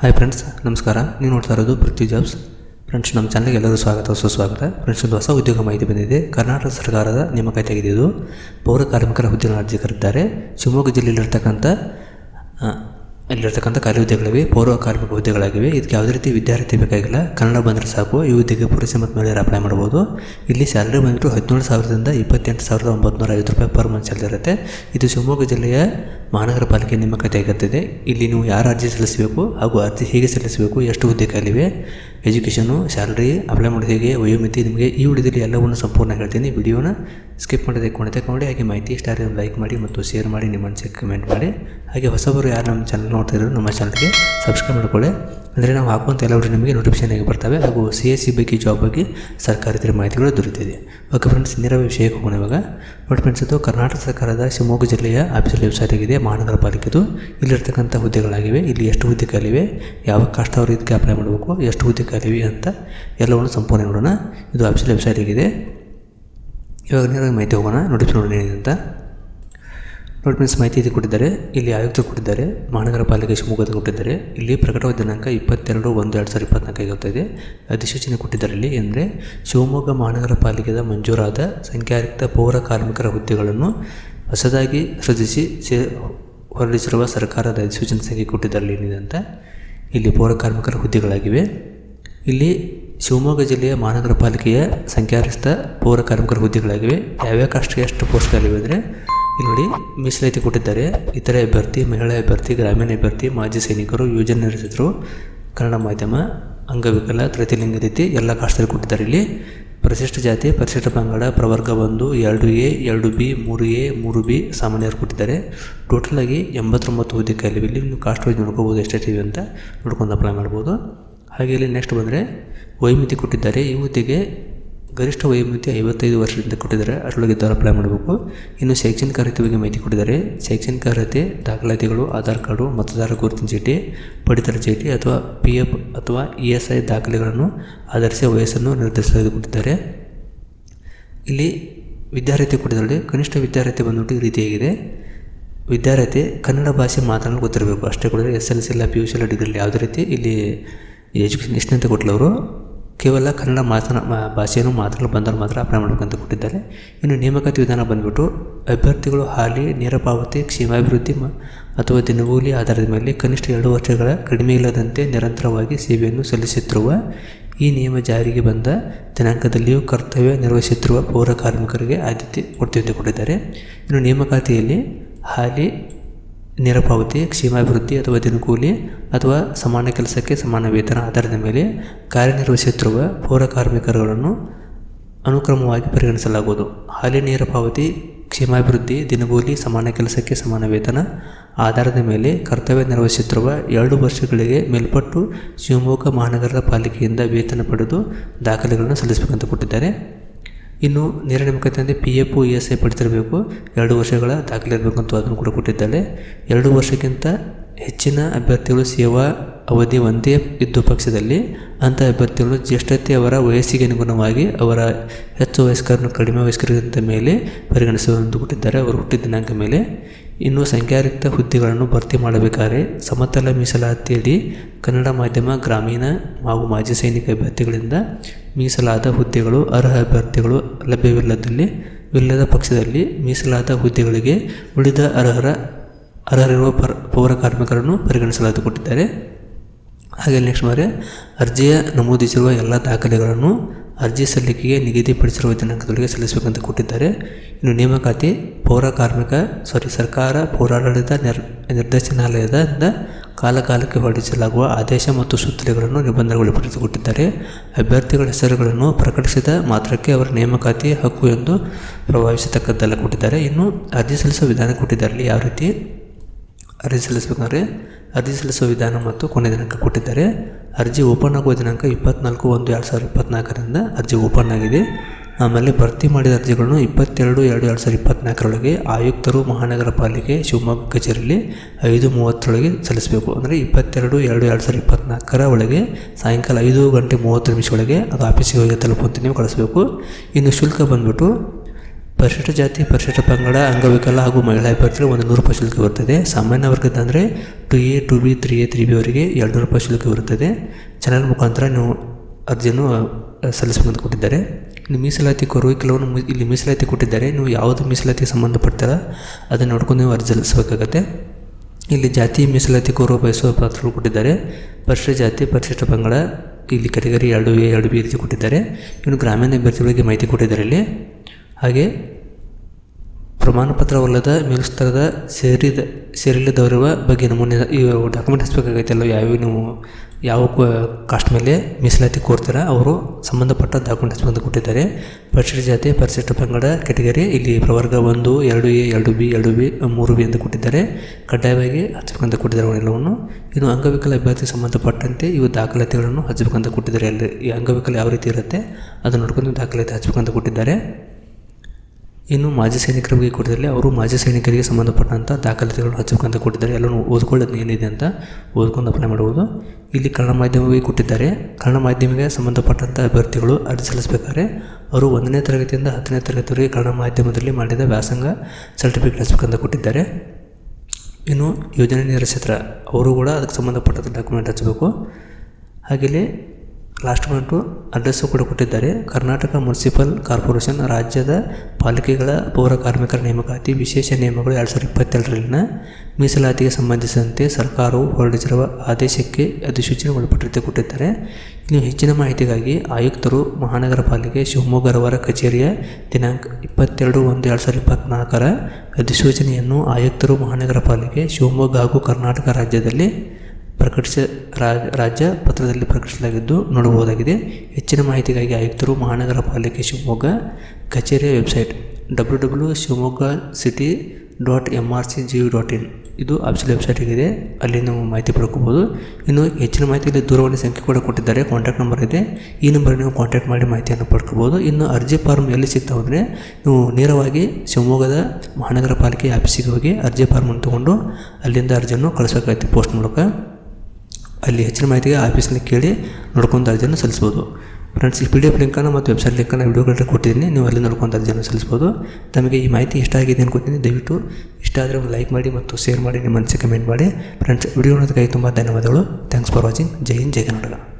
Hi friends ನಮಸ್ಕಾರ. ನೀವು ನೋಡ್ತಾ ಇರೋದು ಪೃಥ್ವಿ ಜಾಬ್ಸ್ ಫ್ರೆಂಡ್ಸ್ ನಮ್ಮ ಚಾನಲ್ಗೆ ಎಲ್ಲರೂ ಸ್ವಾಗತ, ಸುಸ್ವಾಗತ. ಫ್ರೆಂಡ್ಸ್ ಒಂದು ಹೊಸ ಉದ್ಯೋಗ ಮಾಹಿತಿ ಬಂದಿದೆ. ಕರ್ನಾಟಕ ಸರ್ಕಾರದ ನೇಮಕಾತಿ ಆಗಿದೆ ಇದು ಪೌರ ಕಾರ್ಮಿಕರ ಹುದ್ದೆಗಳ ಅರ್ಜಿ ಕರೆದಿದ್ದಾರೆ ಶಿವಮೊಗ್ಗ ಜಿಲ್ಲೆಯಲ್ಲಿರ್ತಕ್ಕಂಥ ಇಲ್ಲಿರ್ತಕ್ಕಂಥ ಖಾಲಿ ಹುದ್ದೆಗಳಿವೆ ಪೌರ ಕಾರ್ಮಿಕ ಹುದ್ದೆಗಳಾಗಿವೆ. ಇದಕ್ಕೆ ಯಾವುದೇ ರೀತಿ ವಿದ್ಯಾರ್ಥಿ ಬೇಕಾಗಿಲ್ಲ. ಕನ್ನಡ ಬಂದರೆ ಸಾಕು, ಈ ಹುದ್ದೆಗೆ ಪುರುಷ ಮತ್ತು ಮಹಿಳೆಯರು ಅಪ್ಲೈ ಮಾಡ್ಬೋದು. ಇಲ್ಲಿ ಸ್ಯಾಲ್ರಿ ಬಂದ್ಬಿಟ್ಟು ಹದಿನೇಳು ಸಾವಿರದಿಂದ ಇಪ್ಪತ್ತೆಂಟು ಸಾವಿರದ ಒಂಬತ್ತು ಐವತ್ತು ರೂಪಾಯಿ ಪರ್ ಮಂತ್ ಸ್ಯಾಲರಿ ಇರುತ್ತೆ. ಇದು ಶಿವಮೊಗ್ಗ ಜಿಲ್ಲೆಯ ಮಹಾನಗರ ಪಾಲಿಕೆ ನೇಮಕಾತಿ ಆಗುತ್ತದೆ. ಇಲ್ಲಿ ನೀವು ಯಾರು ಅರ್ಜಿ ಸಲ್ಲಿಸಬೇಕು ಹಾಗೂ ಅರ್ಜಿ ಹೇಗೆ ಸಲ್ಲಿಸಬೇಕು, ಎಷ್ಟು ಹುದ್ದೆ ಎಜುಕೇಷನು, ಸ್ಯಾಲ್ರಿ ಅಪ್ಲೈ ಮಾಡೋದು ಹೇಗೆ, ವಯೋಮಿತಿ, ನಿಮಗೆ ಈ ವಿಡಿಯೋದಲ್ಲಿ ಎಲ್ಲವನ್ನು ಸಂಪೂರ್ಣ ಹೇಳ್ತೀನಿ. ವಿಡಿಯೋನ ಸ್ಕಿಪ್ ಮಾಡದೆ ಕೊಣೆ ತಗೊಂಡು ಹಾಗೆ ಮಾಹಿತಿ ಇಷ್ಟ ಆದರೆ ಲೈಕ್ ಮಾಡಿ ಮತ್ತು ಶೇರ್ ಮಾಡಿ, ನಿಮ್ಮ ಅನಿಸಿಕೆ ಕಮೆಂಟ್ ಮಾಡಿ. ಹಾಗೆ ಹೊಸಬರು ಯಾರು ನಮ್ಮ ಚಾನಲ್ ನೋಡ್ತಾ ಇದ್ರು ನಮ್ಮ ಚಾನಲ್ಗೆ ಸಬ್ಸ್ಕ್ರೈಬ್ ಮಾಡ್ಕೊಳ್ಳಿ. ಅಂದರೆ ನಾವು ಹಾಕುವಂಥ ಎಲ್ಲ ವಿಡಿಯೋ ನಿಮಗೆ ನೋಟಿಫಿಕೇಶನ್ ಆಗಿ ಬರ್ತವೆ ಹಾಗೂ ಸಿ ಎಸ್ ಸಿ ಬಗ್ಗೆ ಜಾಬ್ ಬಗ್ಗೆ ಸರ್ಕಾರಿ ಮಾಹಿತಿಗಳು ದೊರೆತಿದೆ ಓಕೆ ಫ್ರೆಂಡ್ಸ್ ನೇರ ವಿಷಯಕ್ಕೆ ಹೋಗೋಣ ಇವಾಗ. ನೋಡಿ ಫ್ರೆಂಡ್ಸ್ ಇದು ಕರ್ನಾಟಕ ಸರ್ಕಾರದ ಶಿವಮೊಗ್ಗ ಜಿಲ್ಲೆಯ ಆಫೀಸಿಯಲ್ ವೆಬ್ಸೈಟ್ ಆಗಿದೆ, ಮಹಾನಗರ ಪಾಲಿಕೆದು. ಇಲ್ಲಿರ್ತಕ್ಕಂಥ ಹುದ್ದೆಗಳಾಗಿವೆ, ಇಲ್ಲಿ ಎಷ್ಟು ಹುದ್ದೆ ಖಾಲಿವೆ ಯಾವ ಕಾಸ್ಟ್ ಅವರು ಇದಕ್ಕೆ ಅಪ್ಲೈ ಮಾಡಬೇಕು, ಎಷ್ಟು ಹುದ್ದೆ ಅಂತ ಎಲ್ಲವನ್ನು ಸಂಪೂರ್ಣ ನೋಡೋಣ. ಇದು ಆಫೀಸಿಯಲ್ ವೆಬ್ಸೈಟ್ ಆಗಿದೆ. ಇವಾಗ ನೇರವಾಗಿ ಮಾಹಿತಿ ಹೋಗೋಣ ನೋಟಿಫಿಕೇಶನ್ ನೋಡೋಣ ಅಂತ. ನೋಡಿ ಮಾಹಿತಿ ಇದು ಕೊಟ್ಟಿದ್ದಾರೆ. ಇಲ್ಲಿ ಆಯುಕ್ತ ಕೊಟ್ಟಿದ್ದಾರೆ. ಮಹಾನಗರ ಪಾಲಿಕೆ ಶಿವಮೊಗ್ಗದ ಕೊಟ್ಟಿದ್ದಾರೆ. ಇಲ್ಲಿ ಪ್ರಕಟವಾದ ದಿನಾಂಕ ಇಪ್ಪತ್ತೆರಡು ಒಂದು ಎರಡು ಸಾವಿರದ ಇಪ್ಪತ್ನಾಲ್ಕು ಇದೆ. ಅಧಿಸೂಚನೆ ಕೊಟ್ಟಿದ್ದಾರೆ ಇಲ್ಲಿ ಅಂದರೆ ಶಿವಮೊಗ್ಗ ಮಹಾನಗರ ಪಾಲಿಕೆಯ ಮಂಜೂರಾದ ಸಂಖ್ಯಾಯುಕ್ತ ಪೌರ ಕಾರ್ಮಿಕರ ಹುದ್ದೆಗಳನ್ನು ಹೊಸದಾಗಿ ಸೃಜಿಸಿ ಸೇ ಹೊರಡಿಸಿರುವ ಸರ್ಕಾರದ ಅಧಿಸೂಚನೆ ಸಂಖ್ಯೆ ಕೊಟ್ಟಿದ್ದಾರೆ ಏನಿದೆ ಅಂತ. ಇಲ್ಲಿ ಪೌರ ಕಾರ್ಮಿಕರ ಹುದ್ದೆಗಳಾಗಿವೆ. ಇಲ್ಲಿ ಶಿವಮೊಗ್ಗ ಜಿಲ್ಲೆಯ ಮಹಾನಗರ ಪಾಲಿಕೆಯ ಸಂಖ್ಯಾರಿಸ್ತ ಪೌರ ಕಾರ್ಮಿಕರ ಹುದ್ದೆಗಳಾಗಿವೆ. ಯಾವ್ಯಾವ ಕಾಸ್ಟ್ಗೆ ಎಷ್ಟು ಪೋಸ್ಟ್ಗಳಿವೆ ಅಂದರೆ ಇಲ್ಲಿ ನೋಡಿ ಮೀಸಲಾತಿ ಕೊಟ್ಟಿದ್ದಾರೆ. ಇತರೆ ಅಭ್ಯರ್ಥಿ, ಮಹಿಳಾ ಅಭ್ಯರ್ಥಿ, ಗ್ರಾಮೀಣ ಅಭ್ಯರ್ಥಿ, ಮಾಜಿ ಸೈನಿಕರು ಯೋಜನೆ ನಡೆಸಿದರು. ಕನ್ನಡ ಮಾಧ್ಯಮ, ಅಂಗವಿಕಲ ತೃತೀಯಲಿಂಗ ರೀತಿ ಎಲ್ಲ ಕಾಸ್ಟಲ್ಲಿ ಕೊಟ್ಟಿದ್ದಾರೆ ಇಲ್ಲಿ. ಪರಿಶಿಷ್ಟ ಜಾತಿ, ಪರಿಶಿಷ್ಟ ಪಂಗಡ, ಪ್ರವರ್ಗ ಒಂದು, ಎರಡು ಎ, ಎರಡು ಬಿ, ಮೂರು ಎ, ಮೂರು ಬಿ ಸಾಮಾನ್ಯರು ಕೊಟ್ಟಿದ್ದಾರೆ. ಟೋಟಲಾಗಿ ಎಂಬತ್ತೊಂಬತ್ತು ಹುದ್ದೆ ಖಾಲಿ ಇಲ್ಲಿ ನೀವು ಕಾಸ್ಟ್ ವೈಸ್ ನೋಡ್ಕೋಬೋದು ಎಷ್ಟೆಷ್ಟಿವೆ ಅಂತ ನೋಡ್ಕೊಂಡು ಅಪ್ಲೈ ಮಾಡ್ಬೋದು. ಹಾಗೆ ಇಲ್ಲಿ ನೆಕ್ಸ್ಟ್ ಬಂದರೆ ವೈಮಿತಿ ಕೊಟ್ಟಿದ್ದಾರೆ. ಈ ಹುದ್ದೆಗೆ ಗರಿಷ್ಠ ವಯೋಮಿತಿ ಐವತ್ತೈದು ವರ್ಷದಿಂದ ಕೊಟ್ಟಿದ್ದಾರೆ. ಅದರೊಳಗೆ ಇದ್ದವರು ಅಪ್ಲೈ ಮಾಡಬೇಕು. ಇನ್ನು ಶೈಕ್ಷಣಿಕ ಅರ್ಹತೆ ಬಗ್ಗೆ ಮಾಹಿತಿ ಕೊಟ್ಟಿದ್ದಾರೆ. ಶೈಕ್ಷಣಿಕ ಅರ್ಹತೆ, ದಾಖಲಾತಿಗಳು, ಆಧಾರ್ ಕಾರ್ಡು, ಮತದಾರ ಗುರುತಿನ ಚೀಟಿ, ಪಡಿತರ ಚೀಟಿ ಅಥವಾ ಪಿ ಎಫ್ ಅಥವಾ ಇ ಎಸ್ ಐ ದಾಖಲೆಗಳನ್ನು ಆಧರಿಸಿ ವಯಸ್ಸನ್ನು ನಿರ್ಧರಿಸಲು ಕೊಟ್ಟಿದ್ದಾರೆ. ಇಲ್ಲಿ ವಿದ್ಯಾರ್ಥಿ ಕೊಟ್ಟಿದ್ದಾರೆ. ಕನಿಷ್ಠ ವಿದ್ಯಾರ್ಥಿ ಬಂದ್ಬಿಟ್ಟು ಈ ರೀತಿಯಾಗಿದೆ ವಿದ್ಯಾರ್ಥಿ ಕನ್ನಡ ಭಾಷೆ ಮಾತನಾಡಲು ಗೊತ್ತಿರಬೇಕು. ಅಷ್ಟೇ ಕೊಡಿದ್ರೆ ಎಸ್ ಎಲ್ ಸಿ ಇಲ್ಲ ಪಿ ಯು ಸಿ ಇಲ್ಲ ಡಿಗ್ರಿ ಇಲ್ಲ ಯಾವುದೇ ರೀತಿ ಇಲ್ಲಿ ಎಜುಕೇಷನ್ ಎಷ್ಟು ಅಂತ ಕೊಟ್ಟಲು ಅವರು ಕೇವಲ ಕನ್ನಡ ಮಾತನ ಭಾಷೆಯನ್ನು ಮಾತನಾಡಲು ಬಂದವರು ಮಾತ್ರ ಅಪ್ಲೈ ಮಾಡಬೇಕಂತ ಕೊಟ್ಟಿದ್ದಾರೆ. ಇನ್ನು ನೇಮಕಾತಿ ವಿಧಾನ ಬಂದ್ಬಿಟ್ಟು ಅಭ್ಯರ್ಥಿಗಳು ಹಾಲಿ, ನೇರ ಪಾವತಿ, ಕ್ಷೇಮಾಭಿವೃದ್ಧಿ ಅಥವಾ ದಿನಗೂಲಿ ಆಧಾರದ ಮೇಲೆ ಕನಿಷ್ಠ ಎರಡು ವರ್ಷಗಳ ಕಡಿಮೆ ಇಲ್ಲದಂತೆ ನಿರಂತರವಾಗಿ ಸೇವೆಯನ್ನು ಸಲ್ಲಿಸುತ್ತಿರುವ ಈ ನಿಯಮ ಜಾರಿಗೆ ಬಂದ ದಿನಾಂಕದಲ್ಲಿಯೂ ಕರ್ತವ್ಯ ನಿರ್ವಹಿಸುತ್ತಿರುವ ಪೌರ ಕಾರ್ಮಿಕರಿಗೆ ಆದ್ಯತೆ ಕೊಡ್ತೀವಿ ಅಂತ ಕೊಟ್ಟಿದ್ದಾರೆ. ಇನ್ನು ನೇಮಕಾತಿಯಲ್ಲಿ ಹಾಲಿ ನೇರ ಪಾವತಿ ಕ್ಷೇಮಾಭಿವೃದ್ಧಿ ಅಥವಾ ದಿನಕೂಲಿ ಅಥವಾ ಸಮಾನ ಕೆಲಸಕ್ಕೆ ಸಮಾನ ವೇತನ ಆಧಾರದ ಮೇಲೆ ಕಾರ್ಯನಿರ್ವಹಿಸುತ್ತಿರುವ ಪೌರ ಕಾರ್ಮಿಕರುಗಳನ್ನು ಅನುಕ್ರಮವಾಗಿ ಪರಿಗಣಿಸಲಾಗುವುದು. ಹಾಲಿ ನೇರ ಪಾವತಿ ಕ್ಷೇಮಾಭಿವೃದ್ಧಿ ದಿನಗೂಲಿ ಸಮಾನ ಕೆಲಸಕ್ಕೆ ಸಮಾನ ವೇತನ ಆಧಾರದ ಮೇಲೆ ಕರ್ತವ್ಯ ನಿರ್ವಹಿಸುತ್ತಿರುವ ಎರಡು ವರ್ಷಗಳಿಗೆ ಮೇಲ್ಪಟ್ಟು ಶಿವಮೊಗ್ಗ ಮಹಾನಗರ ಪಾಲಿಕೆಯಿಂದ ವೇತನ ಪಡೆದು ದಾಖಲೆಗಳನ್ನು ಸಲ್ಲಿಸಬೇಕಂತ ಕೊಟ್ಟಿದ್ದಾರೆ. ಇನ್ನು ನೇರ ನೇಮಕಾತಿ ಅಂದರೆ P F E S I ಪಡೆದಿರಬೇಕು ಎರಡು ವರ್ಷಗಳ ದಾಖಲೆ ಇರಬೇಕಂತ ಅದನ್ನು ಕೂಡ ಕೊಟ್ಟಿದ್ದಾಳೆ. ಎರಡು ವರ್ಷಕ್ಕಿಂತ ಹೆಚ್ಚಿನ ಅಭ್ಯರ್ಥಿಗಳು ಸೇವಾ ಅವಧಿ ಒಂದೇ ಇದ್ದು ಪಕ್ಷದಲ್ಲಿ ಅಂತಹ ಅಭ್ಯರ್ಥಿಗಳು ಜ್ಯೇಷ್ಠತೆ ಅವರ ವಯಸ್ಸಿಗೆ ಅನುಗುಣವಾಗಿ ಅವರ ಹೆಚ್ಚು ವಯಸ್ಕರನ್ನು ಕಡಿಮೆ ವಯಸ್ಕರಿಗಿಂತ ಮೇಲೆ ಪರಿಗಣಿಸುವಂತ ಕೊಟ್ಟಿದ್ದಾರೆ. ಅವರು ಹುಟ್ಟಿದ ದಿನಾಂಕ ಮೇಲೆ ಇನ್ನು ಸಂಖ್ಯಾರಿಕ್ತ ಹುದ್ದೆಗಳನ್ನು ಭರ್ತಿ ಮಾಡಬೇಕಾದರೆ ಸಮತಲ ಮೀಸಲಾತಿಯಡಿ ಕನ್ನಡ ಮಾಧ್ಯಮ, ಗ್ರಾಮೀಣ ಹಾಗೂ ಮಾಜಿ ಸೈನಿಕ ಅಭ್ಯರ್ಥಿಗಳಿಂದ ಮೀಸಲಾದ ಹುದ್ದೆಗಳು, ಅರ್ಹ ಅಭ್ಯರ್ಥಿಗಳು ಲಭ್ಯವಿಲ್ಲದಲ್ಲಿ ವಿಲ್ಲದ ಪಕ್ಷದಲ್ಲಿ ಮೀಸಲಾದ ಹುದ್ದೆಗಳಿಗೆ ಉಳಿದ ಅರ್ಹರ, ಅರ್ಹರಿರುವ ಪರ, ಪೌರ ಕಾರ್ಮಿಕರನ್ನು ಪರಿಗಣಿಸಲಾದ ಕೊಟ್ಟಿದ್ದಾರೆ. ಹಾಗೆ ನೆಕ್ಸ್ಟ್ ಬಾರಿ ಅರ್ಜಿಯ ನಮೂದಿಸಿರುವ ಎಲ್ಲ ದಾಖಲೆಗಳನ್ನು ಅರ್ಜಿ ಸಲ್ಲಿಕೆಗೆ ನಿಗದಿಪಡಿಸಿರುವ ದಿನಾಂಕದೊಳಗೆ ಸಲ್ಲಿಸಬೇಕಂತ ಕೊಟ್ಟಿದ್ದಾರೆ. ಇನ್ನು ನೇಮಕಾತಿ ಪೌರ ಕಾರ್ಮಿಕ ಸಾರಿ ಸರ್ಕಾರ ಪೌರಾಡಳಿತ ನಿರ್ ನಿರ್ದೇಶನಾಲಯದಿಂದ ಕಾಲಕಾಲಕ್ಕೆ ಹೊರಡಿಸಲಾಗುವ ಆದೇಶ ಮತ್ತು ಸುತ್ತಲೆಗಳನ್ನು ನಿಬಂಧನೆಗಳು ಪಡೆದುಕೊಟ್ಟಿದ್ದಾರೆ ಅಭ್ಯರ್ಥಿಗಳ ಹೆಸರುಗಳನ್ನು ಪ್ರಕಟಿಸಿದ ಮಾತ್ರಕ್ಕೆ ಅವರ ನೇಮಕಾತಿ ಹಕ್ಕು ಎಂದು ಪ್ರಭಾವಿಸತಕ್ಕದ್ದೆಲ್ಲ ಕೊಟ್ಟಿದ್ದಾರೆ. ಇನ್ನು ಅರ್ಜಿ ಸಲ್ಲಿಸುವ ವಿಧಾನ ಕೊಟ್ಟಿದ್ದಾರೆ. ಯಾವ ರೀತಿ? ಅರ್ಜಿ ಸಲ್ಲಿಸಬೇಕಂದ್ರೆ ಅರ್ಜಿ ಸಲ್ಲಿಸುವ ವಿಧಾನ ಮತ್ತು ಕೊನೆ ದಿನಾಂಕ ಕೊಟ್ಟಿದ್ದಾರೆ. ಅರ್ಜಿ ಓಪನ್ ಆಗುವ ದಿನಾಂಕ ಇಪ್ಪತ್ನಾಲ್ಕು ಒಂದು ಎರಡು ಸಾವಿರದ ಇಪ್ಪತ್ನಾಲ್ಕರಿಂದ ಅರ್ಜಿ ಓಪನ್ ಆಗಿದೆ. ಆಮೇಲೆ ಭರ್ತಿ ಮಾಡಿದ ಅರ್ಜಿಗಳನ್ನು ಇಪ್ಪತ್ತೆರಡು ಎರಡು ಎರಡು ಸಾವಿರದ ಇಪ್ಪತ್ನಾಲ್ಕರೊಳಗೆ ಆಯುಕ್ತರು ಮಹಾನಗರ ಪಾಲಿಕೆ ಶಿವಮೊಗ್ಗ ಕಚೇರಿಯಲ್ಲಿ ಐದು ಮೂವತ್ತರೊಳಗೆ ಸಲ್ಲಿಸಬೇಕು. ಅಂದರೆ ಇಪ್ಪತ್ತೆರಡು ಎರಡು ಎರಡು ಸಾವಿರದ ಇಪ್ಪತ್ನಾಲ್ಕರ ಒಳಗೆ ಸಾಯಂಕಾಲ ಐದು ಗಂಟೆ ಮೂವತ್ತು ನಿಮಿಷ ಒಳಗೆ ಅದು ಆಫೀಸಿಗೆ ಹೋಗಿ ತಲುಪುವಂತೆ ನೀವು ಕಳಿಸ್ಬೇಕು. ಇನ್ನು ಶುಲ್ಕ ಬಂದ್ಬಿಟ್ಟು ಪರಿಶಿಷ್ಟ ಜಾತಿ, ಪರಿಶಿಷ್ಟ ಪಂಗಡ, ಅಂಗವಿಕಲ ಹಾಗೂ ಮಹಿಳಾ ಅಭ್ಯರ್ಥಿಗಳು ಒಂದು ನೂರು ರೂಪಾಯಿ ಶುಲ್ಕ ಬರ್ತದೆ. ಸಾಮಾನ್ಯ ವರ್ಗದ ಅಂದರೆ two A two B three A three B ಅವರಿಗೆ ಎರಡು ನೂರು ರೂಪಾಯಿ ಶುಲ್ಕ ಇರುತ್ತದೆ ಚಾನಲ್ ಮುಖಾಂತರ ನೀವು ಅರ್ಜಿಯನ್ನು ಸಲ್ಲಿಸಬಂದು ಕೊಟ್ಟಿದ್ದಾರೆ. ಇನ್ನು ಮೀಸಲಾತಿ ಕೊರವು ಕೆಲವೊಂದು ಇಲ್ಲಿ ಮೀಸಲಾತಿ ಕೊಟ್ಟಿದ್ದಾರೆ. ನೀವು ಯಾವುದು ಮೀಸಲಾತಿಗೆ ಸಂಬಂಧಪಡ್ತಾರ ಅದನ್ನು ನೋಡ್ಕೊಂಡು ನೀವು ಅರ್ಜಿ ಸಲ್ಲಿಸಬೇಕಾಗತ್ತೆ. ಇಲ್ಲಿ ಜಾತಿ ಮೀಸಲಾತಿ ಕೋರುವ ಬಯಸುವ ಪಾತ್ರಗಳು ಕೊಟ್ಟಿದ್ದಾರೆ. ಪರಿಶಿಷ್ಟ ಜಾತಿ, ಪರಿಶಿಷ್ಟ ಪಂಗಡ ಇಲ್ಲಿ ಕೆಟಗರಿ ಎರಡು ಎ ಎರಡು ಬಿ ರೀತಿ ಕೊಟ್ಟಿದ್ದಾರೆ. ಇನ್ನು ಗ್ರಾಮೀಣ ಅಭ್ಯರ್ಥಿಗಳಿಗೆ ಮಾಹಿತಿ ಕೊಟ್ಟಿದ್ದಾರೆ ಇಲ್ಲಿ. ಹಾಗೆ ಪ್ರಮಾಣಪತ್ರವಲ್ಲದ, ಮೇಲ್ಸ್ತರದ, ಸೇರಿದ ಸೇರಿಲ್ಲದವರ ಬಗ್ಗೆ ನಮೂನೆ ಈ ಡಾಕ್ಯುಮೆಂಟ್ ಹಚ್ಚಬೇಕಾಗೈತಲ್ಲ ಯಾವ್ಯಾವ ನೀವು, ಯಾವ ಕಾಸ್ಟ್ ಮೇಲೆ ಮೀಸಲಾತಿ ಕೋರ್ತೀರ ಅವರು ಸಂಬಂಧಪಟ್ಟ ಡಾಕ್ಯುಮೆಂಟ್ ಹಚ್ಕೊಂಡು ಕೊಟ್ಟಿದ್ದಾರೆ. ಪರಿಶಿಷ್ಟ ಜಾತಿ ಪರಿಶಿಷ್ಟ ಪಂಗಡ ಕೆಟಗರಿ ಇಲ್ಲಿ ಪ್ರವರ್ಗ ಒಂದು, ಎರಡು ಎ, ಎರಡು ಬಿ ಎರಡು ಬಿ, ಮೂರು ಬಿ ಅಂತ ಕೊಟ್ಟಿದ್ದಾರೆ. ಕಡ್ಡಾಯವಾಗಿ ಹಚ್ಚಬೇಕಂತ ಕೊಟ್ಟಿದ್ದಾರೆ ಅವರೆಲ್ಲವನ್ನು ಇನ್ನು ಅಂಗವಿಕಲ ಅಭ್ಯರ್ಥಿ ಸಂಬಂಧಪಟ್ಟಂತೆ ಇವು ದಾಖಲಾತಿಗಳನ್ನು ಹಚ್ಚಬೇಕಂತ ಕೊಟ್ಟಿದ್ದಾರೆ. ಅಲ್ಲಿ ಈ ಅಂಗವಿಕಲ ಯಾವ ರೀತಿ ಇರುತ್ತೆ, ಅದನ್ನು ನೋಡ್ಕೊಂಡು ದಾಖಲಾತಿ ಹಚ್ಚಬೇಕಂತ ಕೊಟ್ಟಿದ್ದಾರೆ. ಇನ್ನು ಮಾಜಿ ಸೈನಿಕರ ಬಗ್ಗೆ ಕೊಟ್ಟಿದ್ದಾರೆ ಅವರು ಮಾಜಿ ಸೈನಿಕರಿಗೆ ಸಂಬಂಧಪಟ್ಟಂಥ ದಾಖಲಾತಿಗಳನ್ನು ಹಚ್ಚಬೇಕಂತ ಕೊಟ್ಟಿದ್ದಾರೆ. ಎಲ್ಲರೂ ಓದ್ಕೊಳ್ಳೋದು ಏನಿದೆ ಅಂತ ಓದ್ಕೊಂಡು ಅಪ್ಲೈ ಮಾಡ್ಬೋದು. ಇಲ್ಲಿ ಕನ್ನಡ ಮಾಧ್ಯಮವಾಗಿ ಕೊಟ್ಟಿದ್ದಾರೆ. ಕನ್ನಡ ಮಾಧ್ಯಮಿಗೆ ಸಂಬಂಧಪಟ್ಟಂಥ ಅಭ್ಯರ್ಥಿಗಳು ಅರ್ಜಿ ಸಲ್ಲಿಸಬೇಕಾದ್ರೆ ಅವರು ಒಂದನೇ ತರಗತಿಯಿಂದ ಹತ್ತನೇ ತರಗತಿವರೆಗೆ ಕನ್ನಡ ಮಾಧ್ಯಮದಲ್ಲಿ ಮಾಡಿದ ವ್ಯಾಸಂಗ ಸರ್ಟಿಫಿಕೇಟ್ ಹಚ್ಚಬೇಕಂತ ಕೊಟ್ಟಿದ್ದಾರೆ. ಇನ್ನು ಯೋಜನೆ ನಿರಸಿತರ ಅವರು ಕೂಡ ಅದಕ್ಕೆ ಸಂಬಂಧಪಟ್ಟಂಥ ಡಾಕ್ಯುಮೆಂಟ್ ಹಚ್ಚಬೇಕು. ಹಾಗೆಯೇ ಲಾಸ್ಟ್ ಪಾಯಿಂಟು ಅಡ್ರೆಸ್ಸು ಕೂಡ ಕೊಟ್ಟಿದ್ದಾರೆ. ಕರ್ನಾಟಕ ಮುನ್ಸಿಪಲ್ ಕಾರ್ಪೊರೇಷನ್ ರಾಜ್ಯದ ಪಾಲಿಕೆಗಳ ಪೌರ ಕಾರ್ಮಿಕರ ನೇಮಕಾತಿ ವಿಶೇಷ ನಿಯಮಗಳು ಎರಡು ಸಾವಿರದ ಇಪ್ಪತ್ತೆರಡರಲ್ಲಿನ ಮೀಸಲಾತಿಗೆ ಸಂಬಂಧಿಸಿದಂತೆ ಸರ್ಕಾರವು ಹೊರಡಿಸಿರುವ ಆದೇಶಕ್ಕೆ ಅಧಿಸೂಚನೆ ಒಳಪಟ್ಟಿರುತ್ತೆ ಕೊಟ್ಟಿದ್ದಾರೆ. ಇನ್ನು ಹೆಚ್ಚಿನ ಮಾಹಿತಿಗಾಗಿ ಆಯುಕ್ತರು ಮಹಾನಗರ ಪಾಲಿಕೆ ಶಿವಮೊಗ್ಗರವರ ಕಚೇರಿಯ ದಿನಾಂಕ ಇಪ್ಪತ್ತೆರಡು ಒಂದು ಎರಡು ಸಾವಿರದ ಇಪ್ಪತ್ತ್ನಾಲ್ಕರ ಅಧಿಸೂಚನೆಯನ್ನು ಆಯುಕ್ತರು ಮಹಾನಗರ ಪಾಲಿಕೆ ಶಿವಮೊಗ್ಗ ಹಾಗೂ ಕರ್ನಾಟಕ ರಾಜ್ಯದಲ್ಲಿ ಪ್ರಕಟಿಸ ರಾಜ್ಯ ಪತ್ರದಲ್ಲಿ ಪ್ರಕಟಿಸಲಾಗಿದ್ದು ನೋಡಬಹುದಾಗಿದೆ. ಹೆಚ್ಚಿನ ಮಾಹಿತಿಗಾಗಿ ಆಯುಕ್ತರು ಮಹಾನಗರ ಪಾಲಿಕೆ ಶಿವಮೊಗ್ಗ ಕಚೇರಿಯ website W W Shivamogga city dot M R C G dot in. ಇದು ಆಫೀಸಿಯಲ್ ವೆಬ್ಸೈಟ್ ಆಗಿದೆ. ಅಲ್ಲಿ ನೀವು ಮಾಹಿತಿ ಪಡ್ಕೋಬೋದು ಇನ್ನು ಹೆಚ್ಚಿನ ಮಾಹಿತಿಯಲ್ಲಿ ದೂರವಾಣಿ ಸಂಖ್ಯೆ ಕೂಡ ಕೊಟ್ಟಿದ್ದಾರೆ. ಕಾಂಟ್ಯಾಕ್ಟ್ ನಂಬರ್ ಇದೆ. ಈ ನಂಬರ್ ನೀವು ಕಾಂಟ್ಯಾಕ್ಟ್ ಮಾಡಿ ಮಾಹಿತಿಯನ್ನು ಪಡ್ಕೋಬೋದು ಇನ್ನು ಅರ್ಜಿ ಫಾರ್ಮ್ ಎಲ್ಲಿ ಸಿಗ್ತಾವೆ ಅಂದರೆ ನೀವು ನೇರವಾಗಿ ಶಿವಮೊಗ್ಗದ ಮಹಾನಗರ ಪಾಲಿಕೆ ಆಫೀಸಿಗೆ ಹೋಗಿ ಅರ್ಜಿ ಫಾರ್ಮನ್ನು ತೊಗೊಂಡು ಅಲ್ಲಿಂದ ಅರ್ಜಿಯನ್ನು ಕಳಿಸೋಕ್ಕಾಯ್ತು ಪೋಸ್ಟ್ ಮೂಲಕ. ಅಲ್ಲಿ ಹೆಚ್ಚಿನ ಮಾಹಿತಿಗೆ ಆಫೀಸ್ನ ಕೇಳಿ ನೋಡ್ಕೊಂಡು ಅರ್ಜಿಯನ್ನು ಸಲ್ಲಿಸ್ಬೋದು. ಫ್ರೆಂಡ್ಸ್ ಈ ಪಿ ಡಿ ಎಫ್ ಲಿಂಕನ್ನು ಮತ್ತು ವೆಬ್ಸೈಟ್ ಲಿಂಕನ್ನು ವಿಡಿಯೋಗಳಲ್ಲಿ ಕೊಟ್ಟಿದ್ದೀನಿ. ನೀವು ಅಲ್ಲಿ ನೋಡ್ಕೊಂಡು ಅರ್ಜಿಯನ್ನು ಸಲ್ಲಿಸ್ಬೋದು. ತಮಗೆ ಈ ಮಾಹಿತಿ ಇಷ್ಟ ಆಗಿದೆ ಅನ್ಕೋತೀನಿ. ದಯವಿಟ್ಟು ಇಷ್ಟ ಆದರೆ ಒಂದು ಲೈಕ್ ಮಾಡಿ ಮತ್ತು ಶೇರ್ ಮಾಡಿ, ನಿಮ್ಮ ಮನಸ್ಸಿಗೆ ಕಮೆಂಟ್ ಮಾಡಿ. ಫ್ರೆಂಡ್ಸ್ ವಿಡಿಯೋ ನೋಡೋದಕ್ಕಾಗಿ ತುಂಬ ಧನ್ಯವಾದಗಳು. Thanks for watching Jai Hind, Jai Karnataka.